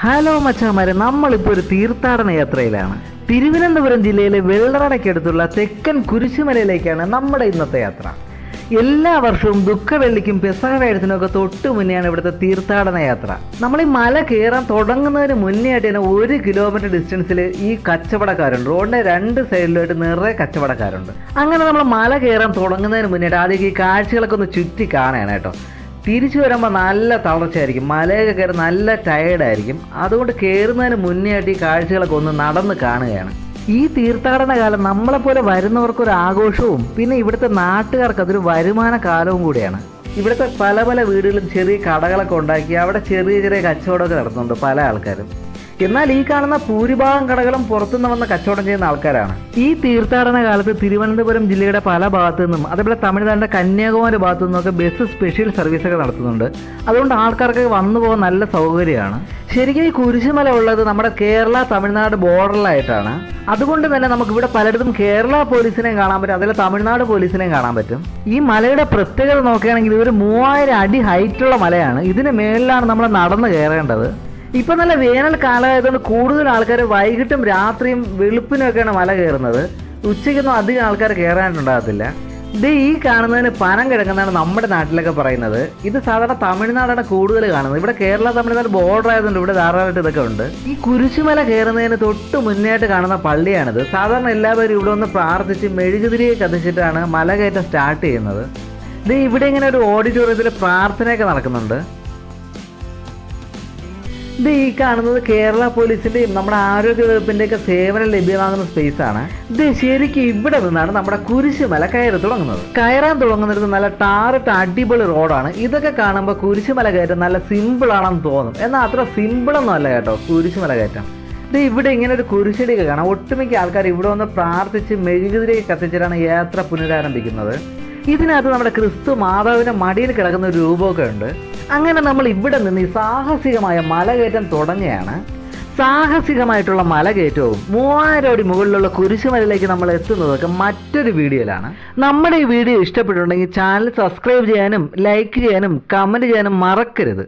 Hello മച്ചാമാരെ. നമ്മളിപ്പോൾ ഒരു തീർത്ഥാടന യാത്രയിലാണ്. തിരുവനന്തപുരം ജില്ലയിലെ വെള്ളറടയ്ക്കടുത്തുള്ള തെക്കൻ കുരിശുമലയിലേക്കാണ് നമ്മുടെ ഇന്നത്തെ യാത്ര. എല്ലാ വർഷവും ദുഃഖവെള്ളിക്കും വേഴത്തിനൊക്കെ തൊട്ട് മുന്നെയാണ് ഇവിടുത്തെ തീർത്ഥാടന യാത്ര. നമ്മൾ ഈ മല കയറാൻ തുടങ്ങുന്നതിന് മുന്നേ ആയിട്ട് തന്നെ ഒരു കിലോമീറ്റർ ഡിസ്റ്റൻസിൽ ഈ കച്ചവടക്കാരുണ്ട്. റോഡിന്റെ രണ്ട് സൈഡിലായിട്ട് നിറയെ കച്ചവടക്കാരുണ്ട്. അങ്ങനെ നമ്മൾ മല കയറാൻ തുടങ്ങുന്നതിന് മുന്നേ ആദ്യം ഈ കാഴ്ചകളൊക്കെ ഒന്ന് ചുറ്റി കാണുകയാണ് കേട്ടോ. തിരിച്ചു വരുമ്പോൾ നല്ല തളർച്ചയായിരിക്കും. മലയൊക്കെ കയറി നല്ല ടയേർഡായിരിക്കും അതുകൊണ്ട് കയറുന്നതിന് മുന്നേ ആയിട്ട് ഈ കാഴ്ചകളൊക്കെ ഒന്ന് നടന്ന് കാണുകയാണ്. ഈ തീർത്ഥാടന കാലം നമ്മളെപ്പോലെ വരുന്നവർക്ക് ഒരു ആഘോഷവും പിന്നെ ഇവിടുത്തെ നാട്ടുകാർക്ക് അതൊരു വരുമാന കാലവും കൂടിയാണ്. ഇവിടുത്തെ പല പല വീടുകളും ചെറിയ കടകളൊക്കെ ഉണ്ടാക്കി അവിടെ ചെറിയ ചെറിയ കച്ചവടമൊക്കെ നടത്തുന്നുണ്ട് പല ആൾക്കാരും. എന്നാൽ ഈ കാണുന്ന ഭൂരിഭാഗം കടകളും പുറത്തുനിന്ന് വന്ന് കച്ചവടം ചെയ്യുന്ന ആൾക്കാരാണ്. ഈ തീർത്ഥാടന കാലത്ത് തിരുവനന്തപുരം ജില്ലയുടെ പല ഭാഗത്തു നിന്നും അതേപോലെ തമിഴ്നാടിന്റെ കന്യാകുമാരി ഭാഗത്തു നിന്നൊക്കെ ബസ് സ്പെഷ്യൽ സർവീസൊക്കെ നടത്തുന്നുണ്ട്. അതുകൊണ്ട് ആൾക്കാർക്ക് വന്നു പോകാൻ നല്ല സൗകര്യമാണ്. ശരിക്കും ഈ കുരിശുമല ഉള്ളത് നമ്മുടെ കേരള തമിഴ്നാട് ബോർഡറിലായിട്ടാണ് അതുകൊണ്ട് തന്നെ നമുക്ക് ഇവിടെ പലയിടത്തും കേരള പോലീസിനെയും കാണാൻ പറ്റും അതിലെ തമിഴ്നാട് പോലീസിനെയും കാണാൻ പറ്റും. ഈ മലയുടെ പ്രത്യേകത നോക്കുകയാണെങ്കിൽ ഇതൊരു മൂവായിരം അടി ഹൈറ്റുള്ള മലയാണ്. ഇതിന് മേളിലാണ് നമ്മൾ നടന്ന് കയറേണ്ടത്. ഇപ്പൊ നല്ല വേനൽ കാലമായതുകൊണ്ട് കൂടുതൽ ആൾക്കാർ വൈകിട്ടും രാത്രിയും വെളുപ്പിനൊക്കെയാണ് മല കയറുന്നത്. ഉച്ചയ്ക്കൊന്നും അധികം ആൾക്കാർ കയറാനുണ്ടാകത്തില്ല. ഇത് ഈ കാണുന്നതിന് പനം കിടക്കുന്നതാണ് നമ്മുടെ നാട്ടിലൊക്കെ പറയുന്നത്. ഇത് സാധാരണ തമിഴ്നാടാണ് കൂടുതൽ കാണുന്നത്. ഇവിടെ കേരള തമിഴ്നാട് ബോർഡർ ആയതുകൊണ്ട് ഇവിടെ ധാരാളമായിട്ട് ഇതൊക്കെ ഉണ്ട്. ഈ കുരിശുമല കയറുന്നതിന് തൊട്ട് മുന്നേയായിട്ട് കാണുന്ന പള്ളിയാണിത്. സാധാരണ എല്ലാവരും ഇവിടെ ഒന്ന് പ്രാർത്ഥിച്ച് മെഴുകുതിരിയെ കത്തിച്ചിട്ടാണ് മല കയറ്റം സ്റ്റാർട്ട് ചെയ്യുന്നത്. ഇത് ഇവിടെ ഇങ്ങനെ ഒരു ഓഡിറ്റോറിയത്തിൽ പ്രാർത്ഥനയൊക്കെ നടക്കുന്നുണ്ട്. ഇത് ഈ കാണുന്നത് കേരള പോലീസിന്റെയും നമ്മുടെ ആരോഗ്യ വകുപ്പിന്റെ ഒക്കെ സേവനം ലഭ്യമാകുന്ന സ്പേസ് ആണ് ഇത് ശരിക്കും ഇവിടെ നിന്നാണ് നമ്മുടെ കുരിശുമല കയറി തുടങ്ങുന്നത്. കയറാൻ തുടങ്ങുന്നിടത്ത് നല്ല ടാറിട്ട് അടിപൊളി റോഡാണ്. ഇതൊക്കെ കാണുമ്പോൾ കുരിശുമല കയറ്റം നല്ല സിമ്പിൾ ആണെന്ന് തോന്നും. എന്നാൽ അത്ര സിമ്പിളൊന്നും അല്ല കേട്ടോ കുരിശുമല കയറ്റം. ഇത് ഇവിടെ ഇങ്ങനെ ഒരു കുരിശടിയൊക്കെ കാണാം. ഒട്ടുമിക്ക ആൾക്കാർ ഇവിടെ വന്ന് പ്രാർത്ഥിച്ച് മെഴുകുതിരിയൊക്കെ കത്തിച്ചിട്ടാണ് യാത്ര പുനരാരംഭിക്കുന്നത്. ഇതിനകത്ത് നമ്മുടെ ക്രിസ്തു മാതാവിന്റെ മടിയിൽ കിടക്കുന്ന ഒരു രൂപമൊക്കെ ഉണ്ട്. അങ്ങനെ നമ്മൾ ഇവിടെ നിന്ന് ഈ സാഹസികമായ മലകയറ്റം തുടങ്ങുകയാണ്. സാഹസികമായിട്ടുള്ള മലകയറ്റവും മൂവായിരം അടി മുകളിലുള്ള കുരിശുമലയിലേക്ക് നമ്മൾ എത്തുന്നതൊക്കെ മറ്റൊരു വീഡിയോയിലാണ്. നമ്മുടെ ഈ വീഡിയോ ഇഷ്ടപ്പെട്ടിട്ടുണ്ടെങ്കിൽ ചാനൽ സബ്സ്ക്രൈബ് ചെയ്യാനും ലൈക്ക് ചെയ്യാനും കമന്റ് ചെയ്യാനും മറക്കരുത്.